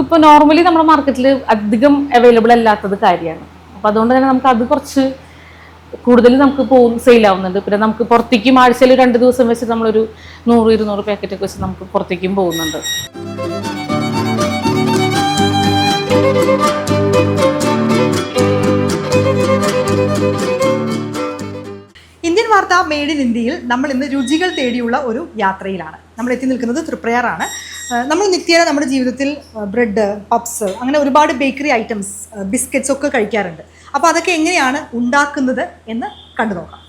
നമുക്കിപ്പോൾ നോർമലി നമ്മുടെ മാർക്കറ്റിൽ അധികം അവൈലബിൾ അല്ലാത്തത് കാര്യമാണ്. അപ്പം അതുകൊണ്ട് തന്നെ നമുക്ക് അത് കുറച്ച് കൂടുതൽ നമുക്ക് പോകും സെയിൽ ആവുന്നുണ്ട്. പിന്നെ നമുക്ക് പുറത്തേക്കും ആഴ്ചയിൽ രണ്ട് ദിവസം വെച്ച് നമ്മളൊരു നൂറ് ഇരുന്നൂറ് പാക്കറ്റ് ഒക്കെ വെച്ച് നമുക്ക് പുറത്തേക്കും പോകുന്നുണ്ട്. ഇന്ത്യൻ വാർത്ത മെയ്ഡ് ഇൻ ഇന്ത്യയിൽ നമ്മൾ ഇന്ന് രുചികൾ തേടിയുള്ള ഒരു യാത്രയിലാണ്. നമ്മൾ എത്തി നിൽക്കുന്നത് തൃപ്രയാറാണ്. നമ്മൾ നിത്യേന നമ്മുടെ ജീവിതത്തിൽ ബ്രെഡ് പപ്സ് അങ്ങനെ ഒരുപാട് ബേക്കറി ഐറ്റംസ് ബിസ്ക്കറ്റ്സ് ഒക്കെ കഴിക്കാറുണ്ട്. അപ്പോൾ അതൊക്കെ എങ്ങനെയാണ് ഉണ്ടാക്കുന്നത് എന്ന് കണ്ടു നോക്കാം.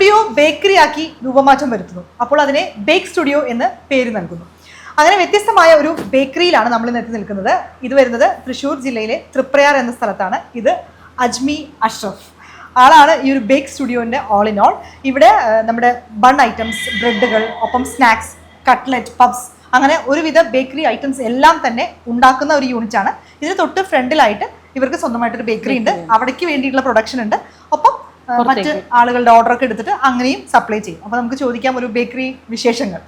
സ്റ്റുഡിയോ ബേക്കറി ആക്കി രൂപമാറ്റം വരുത്തുന്നു. അപ്പോൾ അതിനെ ബേക്ക് സ്റ്റുഡിയോ എന്ന് പേര് നൽകുന്നു. അങ്ങനെ വ്യത്യസ്തമായ ഒരു ബേക്കറിയിലാണ് നമ്മൾ ഇന്ന് എത്തി നിൽക്കുന്നത്. ഇത് വരുന്നത് തൃശ്ശൂർ ജില്ലയിലെ തൃപ്രയാർ എന്ന സ്ഥലത്താണ്. ഇത് അജ്മി അഷ്റഫ് ആളാണ് ഈ ഒരു ബേക്ക് സ്റ്റുഡിയോന്റെ ഓൾ ഇൻ ഓൾ ഇവിടെ നമ്മുടെ ബൺ ഐറ്റംസ് ബ്രെഡുകൾ ഒപ്പം സ്നാക്സ് കട്ട്ലറ്റ് പബ്സ് അങ്ങനെ ഒരുവിധ ബേക്കറി ഐറ്റംസ് എല്ലാം തന്നെ ഉണ്ടാക്കുന്ന ഒരു യൂണിറ്റ് ആണ്. ഇതിന് തൊട്ട് ഫ്രണ്ടിലായിട്ട് ഇവർക്ക് സ്വന്തമായിട്ടൊരു ബേക്കറി ഉണ്ട്. അവിടേക്ക് വേണ്ടിയിട്ടുള്ള പ്രൊഡക്ഷൻ ഉണ്ട്. ഒപ്പം മറ്റ് ആളുകളുടെ ഓർഡർ ഒക്കെ എടുത്തിട്ട് അങ്ങനെയും സപ്ലൈ ചെയ്യും. അപ്പൊ നമുക്ക് ചോദിക്കാം ഒരു ബേക്കറി വിശേഷങ്ങൾ.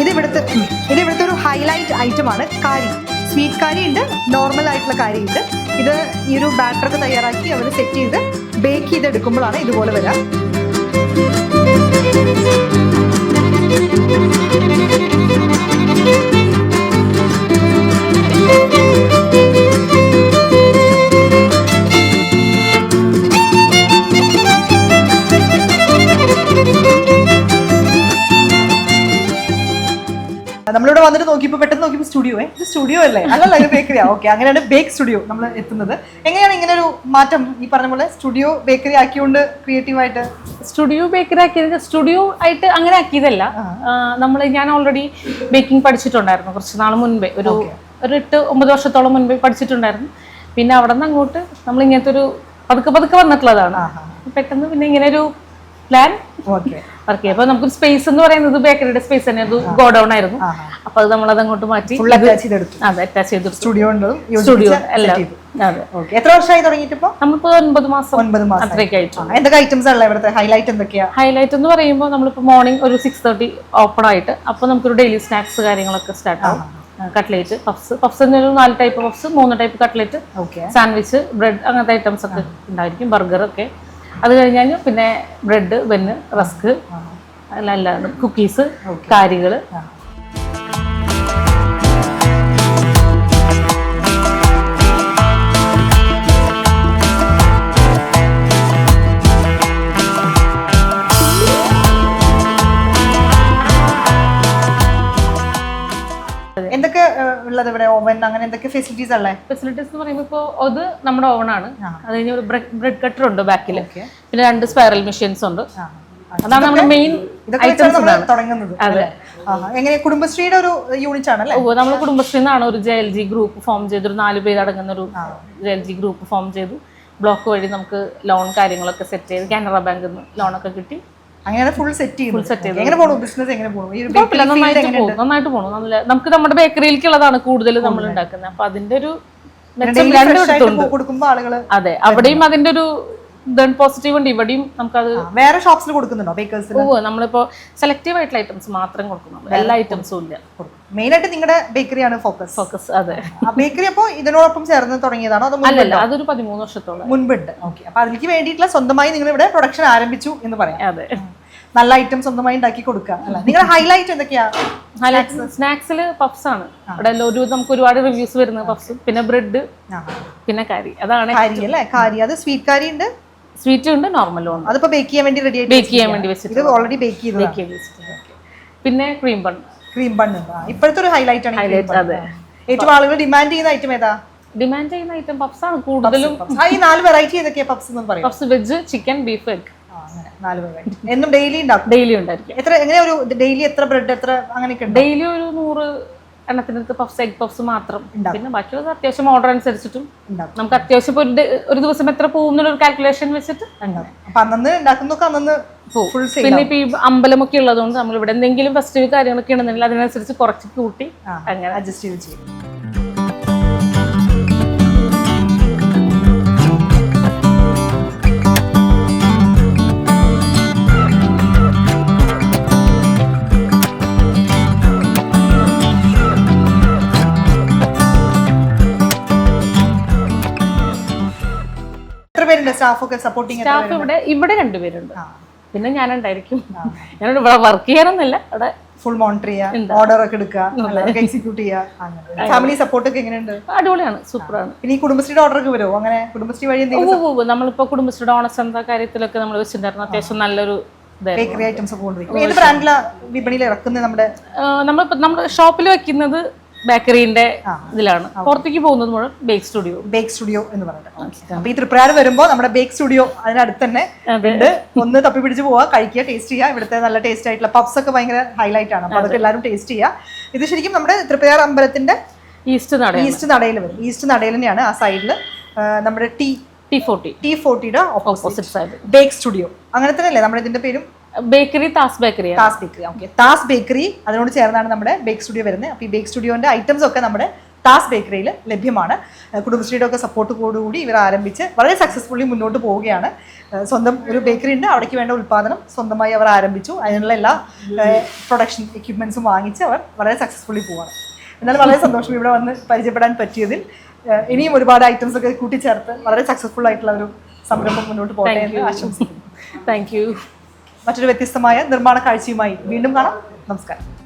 ഇത് ഇവിടുത്തെ ഉം, ഇത് ഇവിടുത്തെ ഒരു ഹൈലൈറ്റ് ഐറ്റം ആണ് കാരി സ്വീറ്റ് കാരി ഉണ്ട് നോർമൽ ആയിട്ടുള്ള കാരി ഉണ്ട്. ഇത് ഈ ഒരു ബാറ്ററൊക്കെ തയ്യാറാക്കി അവർ സെറ്റ് ചെയ്ത് ബേക്ക് ചെയ്ത് ചെയ്തെടുക്കുമ്പോഴാണ് ഇതുപോലെ വരിക Thank you. നോക്കിയപ്പോൾ പെട്ടെന്ന് നോക്കിയപ്പോൾ സ്റ്റുഡിയോ ഇത് സ്റ്റുഡിയോ അല്ലേ? അല്ലല്ല ഇത് ബേക്കറിയാ ഓക്കെ അങ്ങനെയാണ് ബേക്ക് സ്റ്റുഡിയോ നമ്മൾ എത്തുന്നത്. എങ്ങനെയാണ് ഇങ്ങനെ ഒരു മാറ്റം ഈ പറഞ്ഞ പോലെ സ്റ്റുഡിയോ ബേക്കറി ആക്കിയോണ്ട് ക്രിയേറ്റീവായിട്ട് സ്റ്റുഡിയോ ബേക്കറി ആക്കിയത് സ്റ്റുഡിയോ ആയിട്ട് അങ്ങനെ ആക്കിയതല്ല. നമ്മൾ ഞാൻ ഓൾറെഡി ബേക്കിംഗ് പഠിച്ചിട്ടുണ്ടായിരുന്നു കുറച്ച് നാൾ മുൻപേ. ഒരു ഒരു എട്ട് ഒമ്പത് വർഷത്തോളം മുൻപേ പഠിച്ചിട്ടുണ്ടായിരുന്നു. പിന്നെ അവിടെ നിന്ന് അങ്ങോട്ട് നമ്മൾ ഇങ്ങനത്തെ ഒരു പതുക്കെ പതുക്കെ വന്നിട്ടുള്ളതാണ്. പെട്ടെന്ന് പിന്നെ ഇങ്ങനെ ഒരു പ്ലാൻ ഓക്കെ അപ്പൊ നമുക്ക് സ്പേസ് എന്ന് പറയുന്നത് ബേക്കറിയുടെ സ്പേസ് തന്നെ. അത് ഗോഡൌൺ ആയിരുന്നു. അപ്പൊ അത് നമ്മൾ അത് അങ്ങോട്ട് മാറ്റി. അതെ അറ്റാച്ച് ചെയ്തു സ്റ്റുഡിയോ സ്റ്റുഡിയോ എല്ലാം. അതെ. ഓക്കെ എത്ര വർഷമായി തുടങ്ങിയിട്ടിപ്പോ? നമ്മളിപ്പോ ഒൻപത് മാസം ഒൻപത് മാസം. അത്രയൊക്കെ ആയിട്ടു എന്തൊക്കെ ഐറ്റംസ് ഇവിടുത്തെ? ഹൈലൈറ്റ് എന്തൊക്കെയാ? ഹൈലൈറ്റ് എന്ന് പറയുമ്പോൾ നമ്മളിപ്പോ മോർണിംഗ് ഒരു സിക്സ് തേർട്ടി ഓപ്പൺ ആയിട്ട് അപ്പൊ നമുക്കൊരു ഡെയിലി സ്നാക്സ് കാര്യങ്ങളൊക്കെ സ്റ്റാർട്ട് ആവും. കട്ട്ലേറ്റ് പഫ്സ് പഫ്സ് എന്നൊരു നാല് ടൈപ്പ് പഫ്സ് മൂന്ന് ടൈപ്പ് കട്ട്ലേറ്റ് സാൻഡ്വിച്ച് ബ്രെഡ് അങ്ങനത്തെ ഐറ്റംസ് ഒക്കെ ഉണ്ടായിരിക്കും. ബർഗർ ഒക്കെ. അത് കഴിഞ്ഞാൽ പിന്നെ ബ്രെഡ് ബെന്ന് റസ്ക് എല്ലാം കുക്കീസ് കാരികൾ ഉള്ളത് ഇവിടെ ഓവൻ അങ്ങനെ എന്തൊക്കെ ഫെസിലിറ്റീസ് ഉള്ളത് ഫെസിലിറ്റീസ് എന്ന് പറയുമ്പോൾ ഇപ്പോൾ അത് നമ്മുടെ ഓവണാണ് അത് കഴിഞ്ഞ് ഒരു ബ്രെഡ് കട്ടർ ഉണ്ട് ബാക്കിൽ പിന്നെ രണ്ട് സ്പൈറൽ മെഷീൻസ് ഉണ്ട്. അതാണ് നമ്മുടെ മെയിൻ തുടങ്ങുന്നത് അതെ. എങ്ങനെ? കുടുംബശ്രീയുടെ ഒരു യൂണിറ്റ് ഓ നമ്മൾ കുടുംബശ്രീ എന്നാണ് ഒരു J L G group form ചെയ്ത് ഒരു നാല് പേരടങ്ങുന്ന ഒരു J L G group form ചെയ്തു. ബ്ലോക്ക് വഴി നമുക്ക് ലോൺ കാര്യങ്ങളൊക്കെ സെറ്റ് ചെയ്ത് കാനറ ബാങ്കിൽ നിന്ന് ലോണൊക്കെ കിട്ടി. അങ്ങനെയാണ് ഫുൾ സെറ്റ് ചെയ്തു. സെറ്റ് ചെയ്തു. എങ്ങനെ പോണു? ബിസിനസ് എങ്ങനെ പോണു? നന്നായിട്ട് പോകും നന്നായിട്ട് പോകും നല്ല നമുക്ക് നമ്മുടെ ബേക്കറിയിലേക്കുള്ളതാണ് കൂടുതൽ നമ്മൾ ഉണ്ടാക്കുന്നത്. അപ്പൊ അതിന്റെ ഒരു മെച്ചം daily രണ്ടും fresh ആയിട്ട് കൊടുക്കുമ്പോ ആളുകൾ അതെ. അവിടെയും അതിന്റെ ഒരു ഇതാണ് പോസിറ്റീവ് ഉണ്ട്. ഇവിടെയും നമുക്കത് വേറെ ഷോപ്സിൽ കൊടുക്കുന്നുണ്ടോ? ബേക്കേഴ്സ് ഓ നമ്മളിപ്പോ സെലക്റ്റീവ് ആയിട്ടുള്ള ഐറ്റംസ് മാത്രം കൊടുക്കുന്നുള്ളൂ എല്ലാ ഐറ്റംസും ഇല്ല. മെയിൻ ആയിട്ട് നിങ്ങളുടെ ബേക്കറിയാണ് ഫോക്കസ്. ഫോക്കസ് അതെ. ബേക്കറി അപ്പോ ഇതിനോടൊപ്പം ചേർന്ന് തുടങ്ങിയതാണോ അല്ലല്ല അതൊരു പതിമൂന്ന് വർഷത്തോളം. മുൻപുണ്ട്. ഓക്കെ. അപ്പൊ അതിലേക്ക് വേണ്ടിയിട്ടുള്ള സ്വന്തമായി നിങ്ങൾ ഇവിടെ പ്രൊഡക്ഷൻ ആരംഭിച്ചു എന്ന് പറയാം. അതെ. നല്ല ഐറ്റം സ്വന്തമായി ഉണ്ടാക്കി കൊടുക്കുക അല്ല? നിങ്ങളുടെ ഹൈലൈറ്റ് എന്തൊക്കെയാ? സ്നാക്സിൽ പഫ്സ് ആണ്. അവിടെ ഒരു നമുക്ക് ഒരുപാട് റിവ്യൂസ് വരുന്ന പഫ്സ് പിന്നെ ബ്രെഡ് പിന്നെ കാരി അതാണ് കാരി അല്ലേ? കാരി അത് സ്വീറ്റ് കാരി ഉണ്ട്? സ്വീറ്റും ഉണ്ട് നോർമലും ഉണ്ട്. അതിപ്പോ ബേക്ക് ചെയ്യാൻ വേണ്ടി റെഡി ആയിട്ട് ബേക്ക് ചെയ്യാൻ വേണ്ടി വെച്ചിട്ട് ഓൾറെഡി ബേക്ക് ചെയ്ത് ബേക്ക് ചെയ്ത് വെച്ചിട്ടുണ്ട്. പിന്നെ ക്രീം ബൺ ക്രീം ഉണ്ട്? ഇപ്പോഴത്തെ ഒരു ഹൈലൈറ്റ് ആണ് ഈ cream bun. അതെ. ഏറ്റവും ആളുകൾ ഡിമാൻഡ് ചെയ്യുന്ന ഐറ്റം ഏതാ? ഡിമാൻഡ് ചെയ്യുന്ന ഐറ്റം പഫ്സ് ആണ് കൂടുതലും. ആ ഈ നാല് വെറൈറ്റി ഏതൊക്കെയാ പപ്സ് എന്ന് പറയും. Puffs veg chicken beef egg ആ, അങ്ങനെ നാല് വെറൈറ്റി എന്നും ഡെയിലി ഉണ്ടാക്കും? ഡെയിലി ഉണ്ടായിരിക്കും. എത്ര എങ്ങനെ ഒരു ഡെയിലി എത്ര ബ്രെഡ് എത്ര അങ്ങനെയൊക്കെ ഉണ്ട്? ഡെയിലി ഒരു നൂറ് എണ്ണത്തിനടുത്ത് പഫ്സ് എഗ് പഫ്സ് മാത്രം. ഉണ്ടാക്കും. പിന്നെ ബാക്കിയുള്ളത് അത്യാവശ്യം ഓർഡർ അനുസരിച്ചിട്ടും ഉണ്ടാക്കും. നമുക്ക് അത്യാവശ്യം ഒരു ഡേ- ഒരു ദിവസം എത്ര പോകും എന്നുള്ളൊരു കാൽക്കുലേഷൻ വെച്ചിട്ട് അങ്ങനെ അപ്പൊ അന്നന്ന് ഉണ്ടാക്കുന്നൊക്കെ അന്നന്ന് പോകും പിന്നെ ഇപ്പൊ ഈ അമ്പലമൊക്കെ ഉള്ളതുകൊണ്ട് നമ്മൾ ഇവിടെ എന്തെങ്കിലും ഫെസ്റ്റിവൽ കാര്യങ്ങളൊക്കെ ഉണ്ടെന്നുണ്ടെങ്കിൽ അതിനനുസരിച്ച് കുറച്ച് കൂട്ടി അങ്ങനെ. അഡ്ജസ്റ്റ് ചെയ്ത് ചെയ്യും. സപ്പോർട്ടിങ് സ്റ്റാഫ് ഇവിടെ ഇവിടെ രണ്ടുപേരുണ്ട്. പിന്നെ ഞാനുണ്ടായിരിക്കും. ഞാൻ ഇവിടെ വർക്ക് ചെയ്യാനൊന്നുമില്ല അവിടെ ഫുൾ മോണിറ്റർ ചെയ്യുക ഓർഡർ ഒക്കെ എടുക്കുക എക്സിക്യൂട്ട് ചെയ്യുക ഫാമിലി സപ്പോർട്ട് ഒക്കെ എങ്ങനെയുണ്ട്? അടിപൊളിയാണ് സൂപ്പറാണ്. ഇനി കുടുംബശ്രീയുടെ ഓർഡർ ഒക്കെ വരുമോ അങ്ങനെ കുടുംബശ്രീ വഴി എന്തെങ്കിലും നമ്മളിപ്പോ കുടുംബശ്രീയുടെ ഓണസന്ത കാര്യത്തിലൊക്കെ നമ്മൾ വെച്ചിട്ടുണ്ടായിരുന്നു. അത്യാവശ്യം നല്ലൊരു ബേക്കറി ഐറ്റംസ് ഒക്കെ കൊണ്ടുവരും. ഏത് ബ്രാൻഡിലാണ് വിപണിയിൽ ഇറക്കുന്നത് നമ്മുടെ നമ്മളിപ്പോ നമ്മുടെ ഷോപ്പിൽ വെക്കുന്നത് ബേക്കറിന്റെ ഇതിലാണ്. പുറത്തേക്ക് പോകുന്നത് മുഴുവൻ ബേക്ക് സ്റ്റുഡിയോ. ബേക്ക് സ്റ്റുഡിയോ എന്ന് പറഞ്ഞിട്ട് അപ്പൊ ഈ തൃപ്രാർ വരുമ്പോൾ നമ്മുടെ ബേക്ക് സ്റ്റുഡിയോ അതിനടുത്ത് തന്നെ. ഉണ്ട്. ഒന്ന് തപ്പി പിടിച്ച് പോവാ കഴിക്കുക ടേസ്റ്റ് ചെയ്യുക. ഇവിടുത്തെ നല്ല ടേസ്റ്റ് ആയിട്ടുള്ള പഫ്സ് ഒക്കെ ഭയങ്കര ഹൈലൈറ്റ് ആണ്. അപ്പൊ അതൊക്കെ എല്ലാവരും ടേസ്റ്റ് ചെയ്യുക. ഇത് ശരിക്കും നമ്മുടെ തൃപ്രയാർ അമ്പലത്തിന്റെ ഈസ്റ്റ് നട ഈസ്റ്റ് നടയിൽ വരും. ഈസ്റ്റ് നടയിൽ തന്നെയാണ് ആ സൈഡിൽ നമ്മുടെ ടി ടി ഫോർട്ടി ടി ഫോർട്ടിയുടെ ഓപ്പോസിറ്റ് സൈഡ് ബേക്ക് സ്റ്റുഡിയോ. അങ്ങനെ തന്നെയല്ലേ? നമ്മുടെ ഇതിന്റെ പേരും ബേക്കറി താസ് ബേക്കറി താസ് ബേക്കറി ഓക്കെ താസ് ബേക്കറി അതിനോട് ചേർന്നാണ് നമ്മുടെ ബേക്ക് സ്റ്റുഡിയോ വരുന്നത്. അപ്പോൾ ഈ ബേക്ക് സ്റ്റുഡിയോന്റെ ഐറ്റംസ് ഒക്കെ നമ്മുടെ താസ് ബേക്കറിയിൽ ലഭ്യമാണ്. കുടുംബശ്രീയുടെ ഒക്കെ സപ്പോർട്ട് കൂടി ഇവർ ആരംഭിച്ച് വളരെ സക്സസ്ഫുള്ളി മുന്നോട്ട് പോവുകയാണ്. സ്വന്തം ഒരു ബേക്കറി ഉണ്ട്. അവിടേക്ക് വേണ്ട ഉൽപ്പാദനം സ്വന്തമായി അവർ ആരംഭിച്ചു. അതിനുള്ള എല്ലാ പ്രൊഡക്ഷൻ എക്യുപ്മെന്റ്സും വാങ്ങിച്ച് അവർ വളരെ സക്സസ്ഫുള്ളി പോവാണ്. എന്നാലും വളരെ സന്തോഷം ഇവിടെ വന്ന് പരിചയപ്പെടാൻ പറ്റിയതിൽ. ഇനിയും ഒരുപാട് ഐറ്റംസ് ഒക്കെ കൂട്ടിച്ചേർത്ത് വളരെ സക്സസ്ഫുൾ ആയിട്ടുള്ള ഒരു സംരംഭം മുന്നോട്ട് പോകട്ടെ എന്ന് ആശംസിക്കുന്നു. താങ്ക് യു മറ്റൊരു വ്യത്യസ്തമായ നിർമ്മാണ കാഴ്ചയുമായി വീണ്ടും കാണാം. നമസ്കാരം.